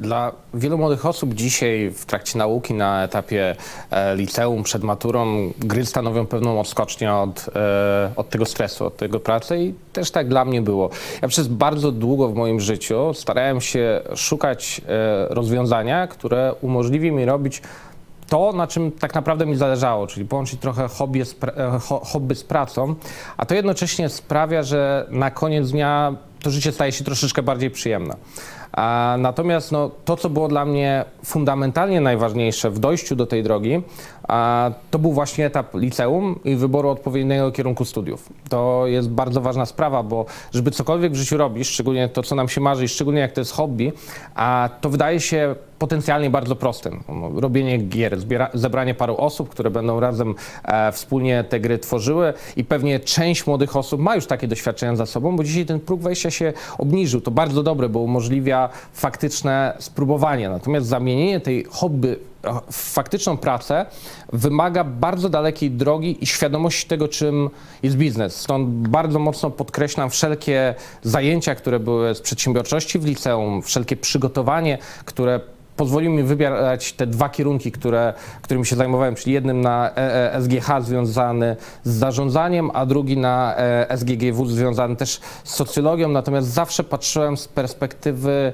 Dla wielu młodych osób dzisiaj w trakcie nauki na etapie e, liceum przed maturą gry stanowią pewną odskocznię od, e, od tego stresu, od tego pracy i też tak dla mnie było. Ja przez bardzo długo w moim życiu starałem się szukać e, rozwiązania, które umożliwi mi robić to, na czym tak naprawdę mi zależało, czyli połączyć trochę hobby z, hobby z pracą, a to jednocześnie sprawia, że na koniec dnia to życie staje się troszeczkę bardziej przyjemne. A, natomiast no, to, co było dla mnie fundamentalnie najważniejsze w dojściu do tej drogi, a, to był właśnie etap liceum i wyboru odpowiedniego kierunku studiów. To jest bardzo ważna sprawa, bo żeby cokolwiek w życiu robić, szczególnie to, co nam się marzy, szczególnie jak to jest hobby, a to wydaje się potencjalnie bardzo proste. No, Robienie gier, zbiera, zebranie paru osób, które będą razem e, wspólnie te gry tworzyły i pewnie część młodych osób ma już takie doświadczenia za sobą, bo dzisiaj ten próg wejścia się obniżył. To bardzo dobre, bo umożliwia faktyczne spróbowanie. Natomiast zamienienie tej hobby e, w faktyczną pracę wymaga bardzo dalekiej drogi i świadomości tego, czym jest biznes. Stąd bardzo mocno podkreślam wszelkie zajęcia, które były z przedsiębiorczości w liceum, wszelkie przygotowanie, które pozwoliło mi wybierać te dwa kierunki, które, którymi się zajmowałem, czyli jednym na e, e, SGH związany z zarządzaniem, a drugi na e, SGGW związany też z socjologią. Natomiast zawsze patrzyłem z perspektywy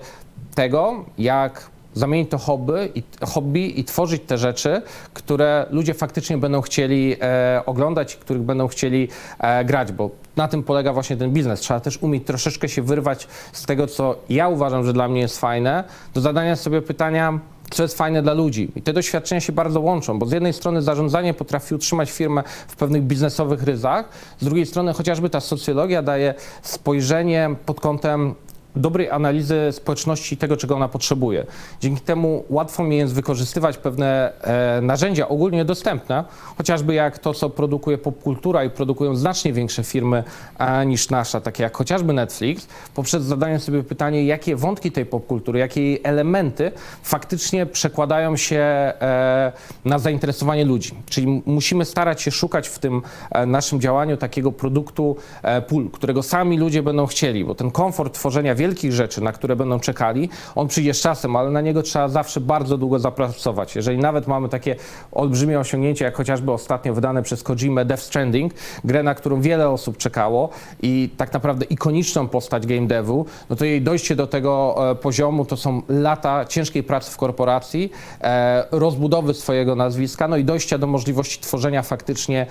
tego, jak zamienić to hobby i, hobby i tworzyć te rzeczy, które ludzie faktycznie będą chcieli e, oglądać, których będą chcieli e, grać, bo na tym polega właśnie ten biznes. Trzeba też umieć troszeczkę się wyrwać z tego, co ja uważam, że dla mnie jest fajne, do zadania sobie pytania, co jest fajne dla ludzi. I te doświadczenia się bardzo łączą, bo z jednej strony zarządzanie potrafi utrzymać firmę w pewnych biznesowych ryzach, z drugiej strony chociażby ta socjologia daje spojrzenie pod kątem dobrej analizy społeczności i tego, czego ona potrzebuje. Dzięki temu łatwo mi jest wykorzystywać pewne e, narzędzia ogólnie dostępne, chociażby jak to, co produkuje popkultura i produkują znacznie większe firmy e, niż nasza, takie jak chociażby Netflix, poprzez zadanie sobie pytanie, jakie wątki tej popkultury, jakie jej elementy faktycznie przekładają się e, na zainteresowanie ludzi. Czyli musimy starać się szukać w tym e, naszym działaniu takiego produktu e, pól, którego sami ludzie będą chcieli, bo ten komfort tworzenia wielkich rzeczy, na które będą czekali, on przyjdzie z czasem, ale na niego trzeba zawsze bardzo długo zapracować. Jeżeli nawet mamy takie olbrzymie osiągnięcie, jak chociażby ostatnio wydane przez Kojimę Death Stranding, grę, na którą wiele osób czekało i tak naprawdę ikoniczną postać game devu, no to jej dojście do tego e, poziomu to są lata ciężkiej pracy w korporacji, e, rozbudowy swojego nazwiska, no i dojścia do możliwości tworzenia faktycznie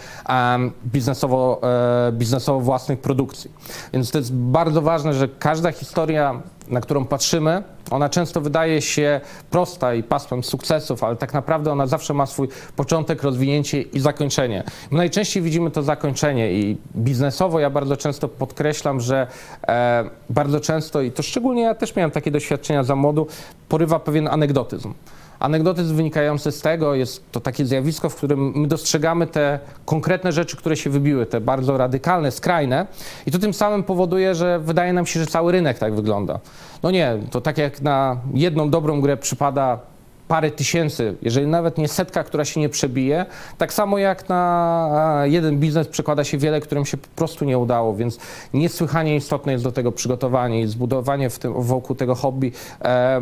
biznesowo, e, biznesowo własnych produkcji. Więc to jest bardzo ważne, że każda historia, na którą patrzymy, ona często wydaje się prosta i pasmem sukcesów, ale tak naprawdę ona zawsze ma swój początek, rozwinięcie i zakończenie. My najczęściej widzimy to zakończenie i biznesowo ja bardzo często podkreślam, że e, bardzo często, i to szczególnie ja też miałem takie doświadczenia za młodu, porywa pewien anegdotyzm. Anegdotyzm wynikający z tego jest to takie zjawisko, w którym my dostrzegamy te konkretne rzeczy, które się wybiły, te bardzo radykalne, skrajne, i to tym samym powoduje, że wydaje nam się, że cały rynek tak wygląda. No nie, to tak jak na jedną dobrą grę przypada parę tysięcy, jeżeli nawet nie setka, która się nie przebije, tak samo jak na jeden biznes przekłada się wiele, którym się po prostu nie udało, więc niesłychanie istotne jest do tego przygotowanie i zbudowanie w tym, wokół tego hobby e,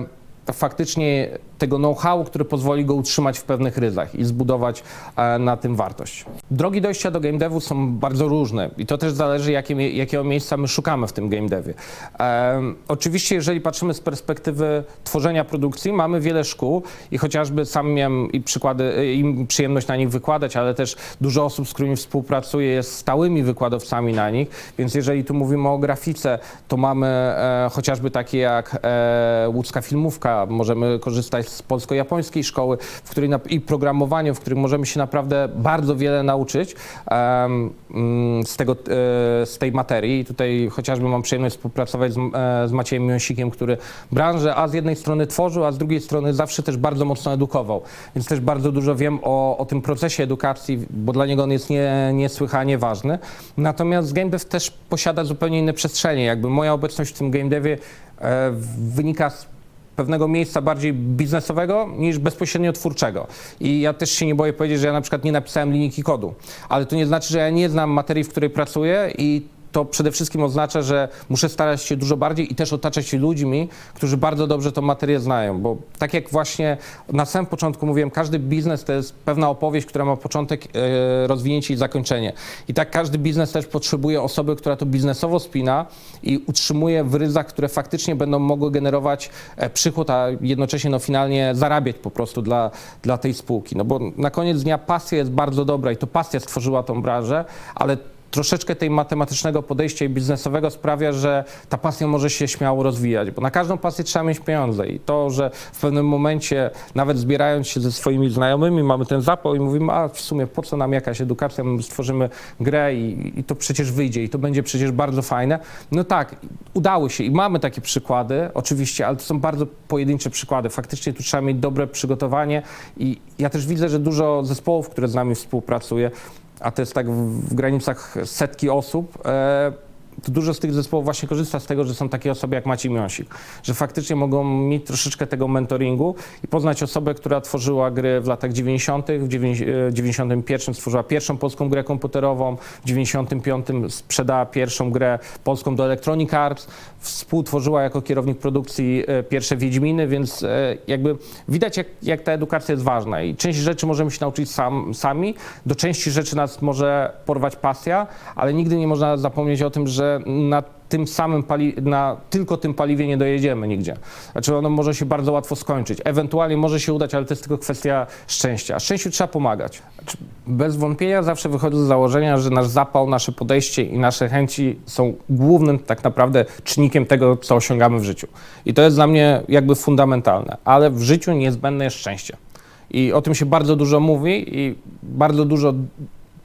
faktycznie tego know-how, który pozwoli go utrzymać w pewnych ryzach i zbudować e, na tym wartość. Drogi dojścia do game devu są bardzo różne i to też zależy, jakie, jakiego miejsca my szukamy w tym game devie. Oczywiście, jeżeli patrzymy z perspektywy tworzenia produkcji, mamy wiele szkół i chociażby sam miałem i przykłady, i przyjemność na nich wykładać, ale też dużo osób, z którymi współpracuję, jest stałymi wykładowcami na nich, więc jeżeli tu mówimy o grafice, to mamy e, chociażby takie jak e, łódzka filmówka, możemy korzystać z polsko-japońskiej szkoły w której na, i programowania, w którym możemy się naprawdę bardzo wiele nauczyć mm, z, tego, e, z tej materii. Tutaj chociażby mam przyjemność współpracować z, e, z Maciejem Miąsikiem, który branżę a z jednej strony tworzył, a z drugiej strony zawsze też bardzo mocno edukował. Więc też bardzo dużo wiem o, o tym procesie edukacji, bo dla niego on jest nie, niesłychanie ważny. Natomiast game dev też posiada zupełnie inne przestrzenie. Jakby moja obecność w tym game devie e, wynika z pewnego miejsca bardziej biznesowego niż bezpośrednio twórczego. I ja też się nie boję powiedzieć, że ja na przykład nie napisałem linijki kodu, ale to nie znaczy, że ja nie znam materii, w której pracuję i to przede wszystkim oznacza, że muszę starać się dużo bardziej i też otaczać się ludźmi, którzy bardzo dobrze tą materię znają, bo tak jak właśnie na samym początku mówiłem, każdy biznes to jest pewna opowieść, która ma początek, e, rozwinięcie i zakończenie. I tak każdy biznes też potrzebuje osoby, która to biznesowo spina i utrzymuje w ryzach, które faktycznie będą mogły generować e, przychód, a jednocześnie no, finalnie zarabiać po prostu dla, dla tej spółki. No bo na koniec dnia pasja jest bardzo dobra i to pasja stworzyła tą branżę, ale troszeczkę tej matematycznego podejścia i biznesowego sprawia, że ta pasja może się śmiało rozwijać, bo na każdą pasję trzeba mieć pieniądze i to, że w pewnym momencie, nawet zbierając się ze swoimi znajomymi, mamy ten zapał i mówimy, a w sumie po co nam jakaś edukacja, my stworzymy grę i, i to przecież wyjdzie i to będzie przecież bardzo fajne. No tak, udało się i mamy takie przykłady, oczywiście, ale to są bardzo pojedyncze przykłady. Faktycznie tu trzeba mieć dobre przygotowanie i ja też widzę, że dużo zespołów, które z nami współpracuje, a to jest tak w, w granicach setki osób, e, dużo z tych zespołów właśnie korzysta z tego, że są takie osoby jak Maciej Miąsik, że faktycznie mogą mieć troszeczkę tego mentoringu i poznać osobę, która tworzyła gry w latach 90., w dziewięć- e, 91 stworzyła pierwszą polską grę komputerową, w 95 sprzedała pierwszą grę polską do Electronic Arts, współtworzyła jako kierownik produkcji e, pierwsze Wiedźminy, więc e, jakby widać, jak, jak ta edukacja jest ważna i część rzeczy możemy się nauczyć sam, sami, do części rzeczy nas może porwać pasja, ale nigdy nie można zapomnieć o tym, że na tym samym pali- na tylko tym paliwie nie dojedziemy nigdzie. Znaczy ono może się bardzo łatwo skończyć. Ewentualnie może się udać, ale to jest tylko kwestia szczęścia. A szczęściu trzeba pomagać. Znaczy, bez wątpienia zawsze wychodzę z założenia, że nasz zapał, nasze podejście i nasze chęci są głównym tak naprawdę czynnikiem tego, co osiągamy w życiu. I to jest dla mnie jakby fundamentalne. Ale w życiu niezbędne jest szczęście. I o tym się bardzo dużo mówi i bardzo dużo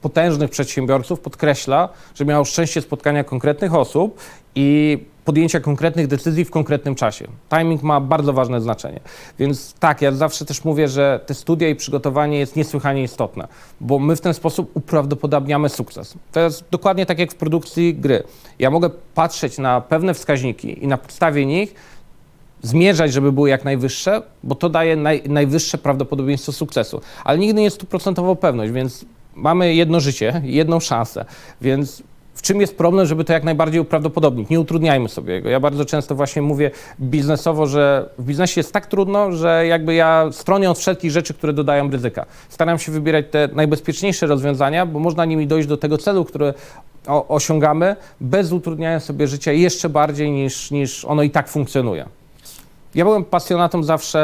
potężnych przedsiębiorców podkreśla, że miał szczęście spotkania konkretnych osób i podjęcia konkretnych decyzji w konkretnym czasie. Timing ma bardzo ważne znaczenie. Więc tak, ja zawsze też mówię, że te studia i przygotowanie jest niesłychanie istotne, bo my w ten sposób uprawdopodobniamy sukces. To jest dokładnie tak jak w produkcji gry. Ja mogę patrzeć na pewne wskaźniki i na podstawie nich zmierzać, żeby były jak najwyższe, bo to daje naj, najwyższe prawdopodobieństwo sukcesu. Ale nigdy nie jest stuprocentowo pewność, więc mamy jedno życie, jedną szansę, więc w czym jest problem, żeby to jak najbardziej uprawdopodobnić? Nie utrudniajmy sobie jego. Ja bardzo często właśnie mówię biznesowo, że w biznesie jest tak trudno, że jakby ja stronię od wszelkich rzeczy, które dodają ryzyka. Staram się wybierać te najbezpieczniejsze rozwiązania, bo można nimi dojść do tego celu, który osiągamy, bez utrudniania sobie życia jeszcze bardziej niż, niż ono i tak funkcjonuje. Ja byłem pasjonatą zawsze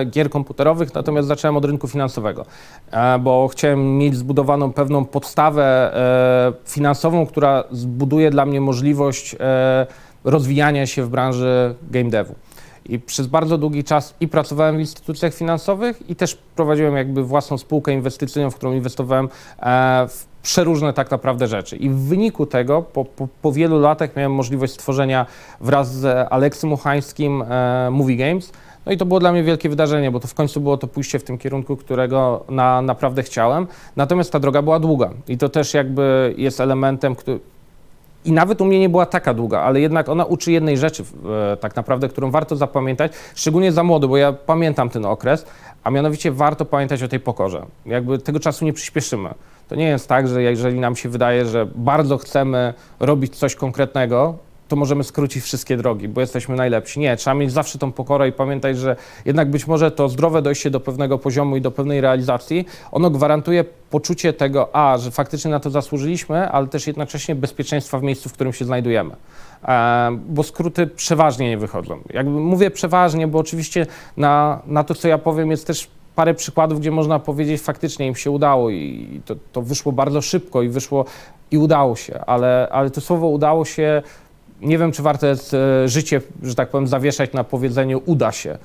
e, gier komputerowych, natomiast zacząłem od rynku finansowego, e, bo chciałem mieć zbudowaną pewną podstawę e, finansową, która zbuduje dla mnie możliwość e, rozwijania się w branży game devu. I przez bardzo długi czas i pracowałem w instytucjach finansowych i też prowadziłem jakby własną spółkę inwestycyjną, w którą inwestowałem e, w przeróżne tak naprawdę rzeczy. I w wyniku tego po, po, po wielu latach miałem możliwość stworzenia wraz z Aleksem Muchańskim e, Movie Games. No i to było dla mnie wielkie wydarzenie, bo to w końcu było to pójście w tym kierunku, którego na, naprawdę chciałem. Natomiast ta droga była długa i to też jakby jest elementem, który, i nawet u mnie nie była taka długa, ale jednak ona uczy jednej rzeczy e, tak naprawdę, którą warto zapamiętać, szczególnie za młody, bo ja pamiętam ten okres, a mianowicie warto pamiętać o tej pokorze. Jakby tego czasu nie przyspieszymy. To nie jest tak, że jeżeli nam się wydaje, że bardzo chcemy robić coś konkretnego, to możemy skrócić wszystkie drogi, bo jesteśmy najlepsi. Nie, trzeba mieć zawsze tą pokorę i pamiętać, że jednak być może to zdrowe dojście do pewnego poziomu i do pewnej realizacji, ono gwarantuje poczucie tego, a, że faktycznie na to zasłużyliśmy, ale też jednocześnie bezpieczeństwa w miejscu, w którym się znajdujemy. E, bo skróty przeważnie nie wychodzą. Jakby mówię przeważnie, bo oczywiście na, na to, co ja powiem, jest też parę przykładów, gdzie można powiedzieć, faktycznie im się udało i to, to wyszło bardzo szybko i wyszło i udało się, ale, ale to słowo udało się nie wiem, czy warto jest e, życie, że tak powiem, zawieszać na powiedzeniu uda się.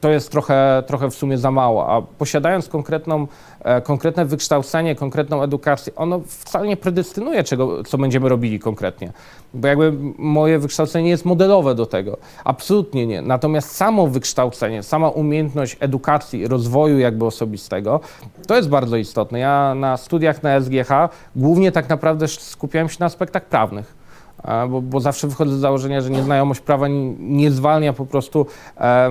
To jest trochę, trochę w sumie za mało, a posiadając konkretną, e, konkretne wykształcenie, konkretną edukację, ono wcale nie predestynuje, czego, co będziemy robili konkretnie. Bo jakby moje wykształcenie jest modelowe do tego. Absolutnie nie. Natomiast samo wykształcenie, sama umiejętność edukacji, rozwoju jakby osobistego, to jest bardzo istotne. Ja na studiach na SGH głównie tak naprawdę skupiałem się na aspektach prawnych. Bo, bo zawsze wychodzę z założenia, że nieznajomość prawa nie zwalnia po prostu e,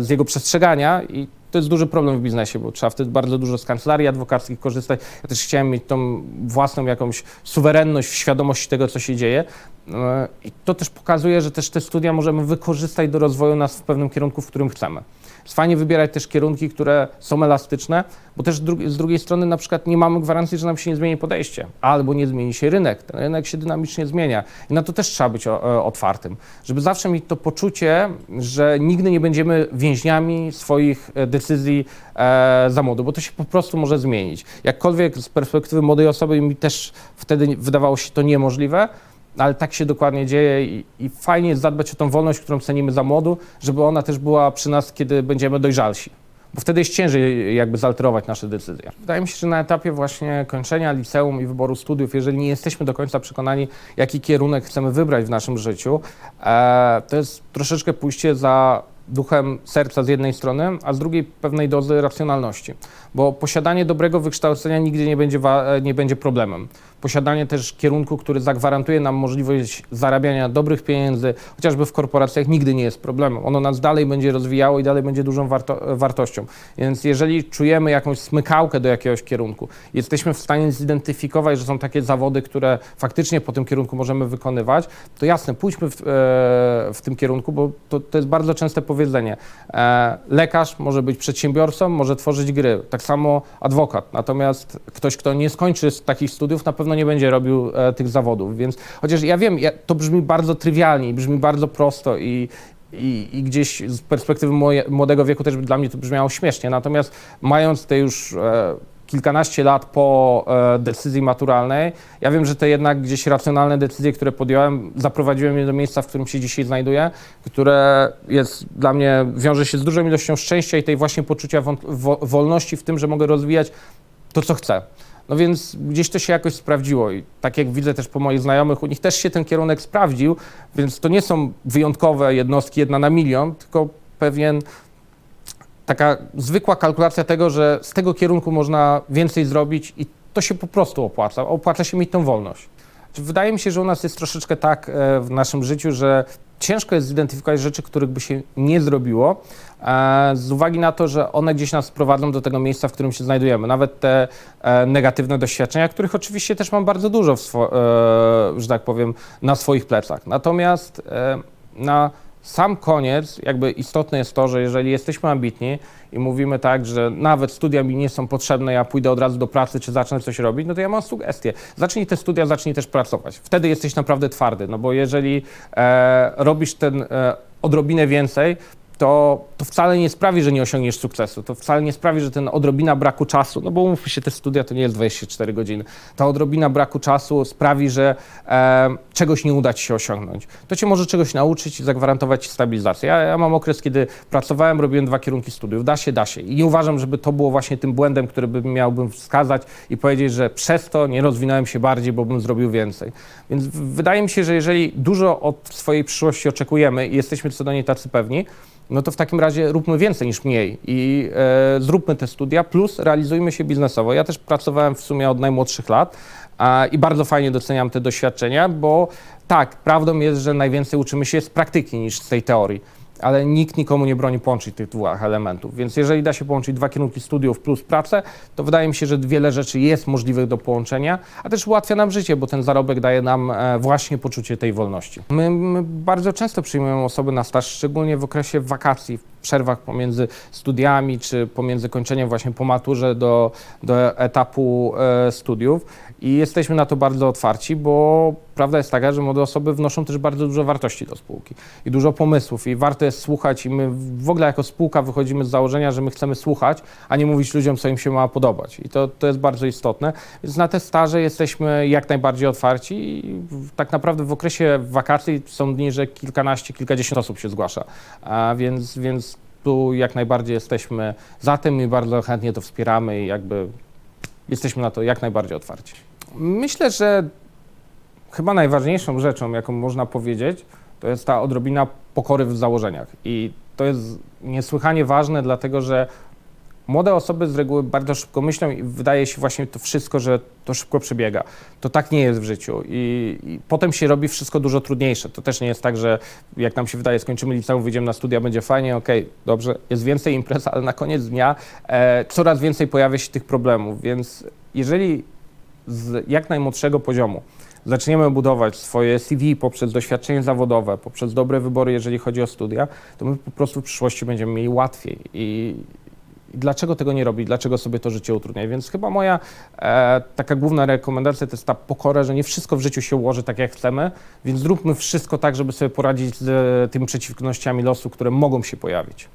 z jego przestrzegania i to jest duży problem w biznesie, bo trzeba wtedy bardzo dużo z kancelarii adwokackich korzystać. Ja też chciałem mieć tą własną jakąś suwerenność w świadomości tego, co się dzieje. E, I to też pokazuje, że też te studia możemy wykorzystać do rozwoju nas w pewnym kierunku, w którym chcemy. Jest fajnie wybierać też kierunki, które są elastyczne, bo też z drugiej strony na przykład nie mamy gwarancji, że nam się nie zmieni podejście, albo nie zmieni się rynek. Ten rynek się dynamicznie zmienia i na to też trzeba być e, otwartym, żeby zawsze mieć to poczucie, że nigdy nie będziemy więźniami swoich e, decyzji e, za młodu, bo to się po prostu może zmienić. Jakkolwiek z perspektywy młodej osoby mi też wtedy wydawało się to niemożliwe, ale tak się dokładnie dzieje i, i fajnie jest zadbać o tą wolność, którą cenimy za młodu, żeby ona też była przy nas, kiedy będziemy dojrzalsi. Bo wtedy jest ciężej jakby zalterować nasze decyzje. Wydaje mi się, że na etapie właśnie kończenia liceum i wyboru studiów, jeżeli nie jesteśmy do końca przekonani, jaki kierunek chcemy wybrać w naszym życiu, e, to jest troszeczkę pójście za duchem serca z jednej strony, a z drugiej pewnej dozy racjonalności. Bo posiadanie dobrego wykształcenia nigdy nie będzie, nie będzie problemem. Posiadanie też kierunku, który zagwarantuje nam możliwość zarabiania dobrych pieniędzy, chociażby w korporacjach, nigdy nie jest problemem. Ono nas dalej będzie rozwijało i dalej będzie dużą warto- wartością. Więc jeżeli czujemy jakąś smykałkę do jakiegoś kierunku, jesteśmy w stanie zidentyfikować, że są takie zawody, które faktycznie po tym kierunku możemy wykonywać, to jasne, pójdźmy w, e, w tym kierunku, bo to, to jest bardzo częste powiedzenie. E, lekarz może być przedsiębiorcą, może tworzyć gry, tak samo adwokat. Natomiast ktoś, kto nie skończy takich studiów, na pewno nie będzie robił e, tych zawodów. Więc chociaż ja wiem, ja, to brzmi bardzo trywialnie, i brzmi bardzo prosto i, i, i gdzieś z perspektywy moje, młodego wieku też dla mnie to brzmiało śmiesznie. Natomiast mając te już e, kilkanaście lat po e, decyzji maturalnej, ja wiem, że te jednak gdzieś racjonalne decyzje, które podjąłem, zaprowadziły mnie do miejsca, w którym się dzisiaj znajduję, które jest dla mnie, wiąże się z dużą ilością szczęścia i tej właśnie poczucia wolności w tym, że mogę rozwijać to, co chcę. No więc gdzieś to się jakoś sprawdziło i tak jak widzę też po moich znajomych, u nich też się ten kierunek sprawdził, więc to nie są wyjątkowe jednostki, jedna na milion, tylko pewien taka zwykła kalkulacja tego, że z tego kierunku można więcej zrobić i to się po prostu opłaca. Opłaca się mieć tą wolność. Wydaje mi się, że u nas jest troszeczkę tak e, w naszym życiu, że ciężko jest zidentyfikować rzeczy, których by się nie zrobiło, e, z uwagi na to, że one gdzieś nas prowadzą do tego miejsca, w którym się znajdujemy. Nawet te e, negatywne doświadczenia, których oczywiście też mam bardzo dużo, e, że tak powiem, na swoich plecach. Natomiast na sam koniec, jakby istotne jest to, że jeżeli jesteśmy ambitni i mówimy tak, że nawet studia mi nie są potrzebne, ja pójdę od razu do pracy czy zacznę coś robić, no to ja mam sugestię. Zacznij te studia, zacznij też pracować. Wtedy jesteś naprawdę twardy, no bo jeżeli e, robisz ten e, odrobinę więcej, to, to wcale nie sprawi, że nie osiągniesz sukcesu. To wcale nie sprawi, że ten odrobina braku czasu, no bo umówmy się, te studia to nie jest 24 godziny. Ta odrobina braku czasu sprawi, że e, czegoś nie uda ci się osiągnąć. To cię może czegoś nauczyć i zagwarantować stabilizację. Ja, ja mam okres, kiedy pracowałem, robiłem dwa kierunki studiów. Da się, da się. I nie uważam, żeby to było właśnie tym błędem, który bym miałbym wskazać i powiedzieć, że przez to nie rozwinąłem się bardziej, bo bym zrobił więcej. Więc wydaje mi się, że jeżeli dużo od swojej przyszłości oczekujemy i jesteśmy co do niej tacy pewni, no to w takim razie róbmy więcej niż mniej i e, zróbmy te studia, plus realizujmy się biznesowo. Ja też pracowałem w sumie od najmłodszych lat a, i bardzo fajnie doceniam te doświadczenia, bo tak, prawdą jest, że najwięcej uczymy się z praktyki niż z tej teorii. Ale nikt nikomu nie broni połączyć tych dwóch elementów. Więc jeżeli da się połączyć dwa kierunki studiów plus pracę, to wydaje mi się, że wiele rzeczy jest możliwych do połączenia, a też ułatwia nam życie, bo ten zarobek daje nam e, właśnie poczucie tej wolności. My, my bardzo często przyjmujemy osoby na staż, szczególnie w okresie wakacji, przerwach pomiędzy studiami, czy pomiędzy kończeniem właśnie po maturze do, do etapu e, studiów. I jesteśmy na to bardzo otwarci, bo prawda jest taka, że młode osoby wnoszą też bardzo dużo wartości do spółki i dużo pomysłów i warto jest słuchać i my w ogóle jako spółka wychodzimy z założenia, że my chcemy słuchać, a nie mówić ludziom, co im się ma podobać. I to, to jest bardzo istotne. Więc na te staże jesteśmy jak najbardziej otwarci i tak naprawdę w okresie wakacji są dni, że kilkanaście, kilkadziesiąt osób się zgłasza. A więc, więc tu jak najbardziej jesteśmy za tym i bardzo chętnie to wspieramy i jakby jesteśmy na to jak najbardziej otwarci. Myślę, że chyba najważniejszą rzeczą, jaką można powiedzieć, to jest ta odrobina pokory w założeniach. I to jest niesłychanie ważne, dlatego że Młode osoby z reguły bardzo szybko myślą i wydaje się właśnie to wszystko, że to szybko przebiega. To tak nie jest w życiu i, i potem się robi wszystko dużo trudniejsze. To też nie jest tak, że jak nam się wydaje, skończymy liceum, wyjdziemy na studia, będzie fajnie, okej, dobrze, jest więcej imprez, ale na koniec dnia e, coraz więcej pojawia się tych problemów, więc jeżeli z jak najmłodszego poziomu zaczniemy budować swoje CV poprzez doświadczenie zawodowe, poprzez dobre wybory, jeżeli chodzi o studia, to my po prostu w przyszłości będziemy mieli łatwiej. I, i dlaczego tego nie robić? Dlaczego sobie to życie utrudniać? Więc chyba moja e, taka główna rekomendacja to jest ta pokora, że nie wszystko w życiu się ułoży tak, jak chcemy, więc zróbmy wszystko tak, żeby sobie poradzić z e, tymi przeciwnościami losu, które mogą się pojawić.